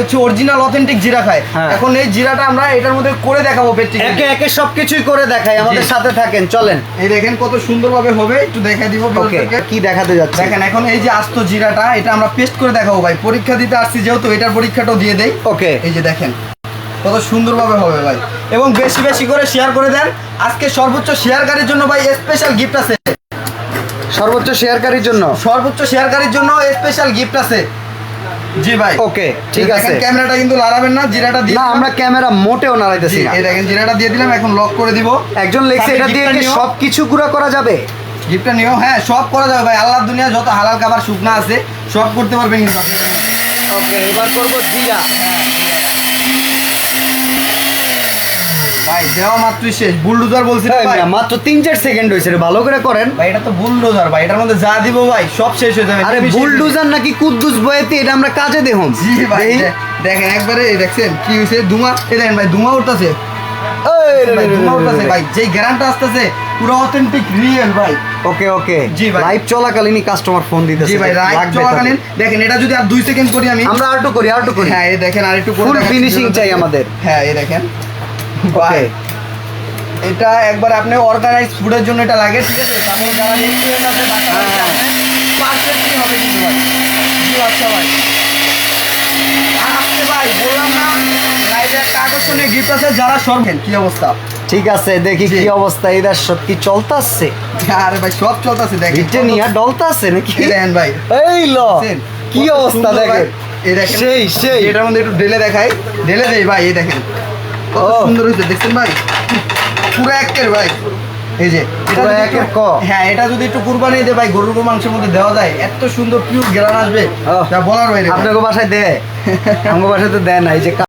হচ্ছে original authentic জিরা খায়। হ্যাঁ। এখন এই জিরাটা আমরা এটার মধ্যে করে দেখাবো পেট্রি একে একে সবকিছুই করে দেখাই আমাদের সাথে থাকেন চলেন। এই দেখেন কত সুন্দরভাবে হবে একটু দেখাই দিব ওকে কি দেখাতে যাচ্ছে? দেখেন এখন এই যে আস্ত জিরাটা এটা আমরা পেস্ট করে দেখাবো ভাই। পরীক্ষা দিতে আসছি যেহেতু এটার পরীক্ষাটাও দিয়ে দেই। ওকে। এই যে দেখেন কত সুন্দরভাবে হবে ভাই। এবং বেশি বেশি করে শেয়ার করে দেন। আজকে সর্বোচ্চ শেয়ারকারীর জন্য ভাই স্পেশাল গিফট আছে। সর্বোচ্চ শেয়ারকারীর জন্য? সর্বোচ্চ শেয়ারকারীর জন্য স্পেশাল গিফট আছে। জি ভাই। ওকে ঠিক আছে। ক্যামেরাটা কিন্তু লড়াবেন না জিরাটা দিয়ে না আমরা ক্যামেরা মোটেও জি, নাড়াইতেছি না। এই দেখেন জিরাটা দিয়ে দিলাম এখন লক করে দিব। একজন লেখছে এটা দিয়ে কি সবকিছু গুঁড়া করা যাবে? গিফটটা নিও হ্যাঁ সব করা যাবে ভাই। আল্লাহর দুনিয়া যত হালাল খাবার শুকনা আছে সব করতে পারবেন কিন্তু ওকে এবার করব জিরা। ভাই দেওয়া মাত্রই শেষ। বুলডোজার বলছি মাত্র তিন চার সেকেন্ড হয়েছে ভালো করে করেন। ভাই এটা তো বুলডোজার ভাই এটার মধ্যে যা দিব ভাই সব শেষ হয়ে যাবে। আরে বুলডুজার নাকি কুদ্দুস বয়েতে এটা আমরা কাজে দেখুন জি ভাই দেখেন একবারে দেখছেন কি হয়েছে ধুমা এই দেখেন ভাই ধুমা উঠতেছে। ভাই ধুমা উঠতেছে ভাই যেই গ্যারান্টি আসতেছে পুরো অথেন্টিক রিয়েল ভাই। ওকে ওকে। জি ভাই। লাইভ চলাকালীনই কাস্টমার ফোন দিতেছে জি ভাই রাইট চলাকালীন। দেখেন এটা যদি আর দুই সেকেন্ড করি আমি। আমরা আরটু করি আরটু করি। হ্যাঁ এই দেখেন আর একটু করে Full দেখাচ্ছি finishing ভিডিওতে। চাই আমাদের। হ্যাঁ এই দেখেন। ওকে ভাই এটা একবার আপনি অর্গানাইজ ফুডের জন্য এটা লাগে ঠিক আছে? তারপরে যারা রেস্টুরেন্ট আছে হ্যাঁ। পারফেক্টলি হবে কিন্তু ভাই। জি আচ্ছা ভাই। আজকে ভাই বললাম না লাইভে একটা আকর্ষণীয় গিফট আছে যারা সরবেন কি অবস্থা? ঠিক আছে দেখি কি অবস্থা এদের সত্যি চলতাছে? আরে ভাই সব চলতেছে দেখেন। ভিটে নিয়ে ডলতাছে নাকি? দেখেন ভাই। এই ল? কি অবস্থা। দেখেন? এই দেখেন সেই সেই। এটার মধ্যে একটু ঢেলে দেখাই। ঢেলে দেই ভাই এই দেখেন। কত সুন্দর হয়েছে দেখছেন ভাই? পুরো একের ভাই। এই যে। হ্যাঁ এটা যদি একটু কুরবানি দিয়ে ভাই গরুর মাংসের মধ্যে দেওয়া যায় এত সুন্দর পিওর গ্রান আসবে। যা বলার বাইরে। আপনাকে বাসায় দেয়। আমার বাসায় তো দেয় না এই যে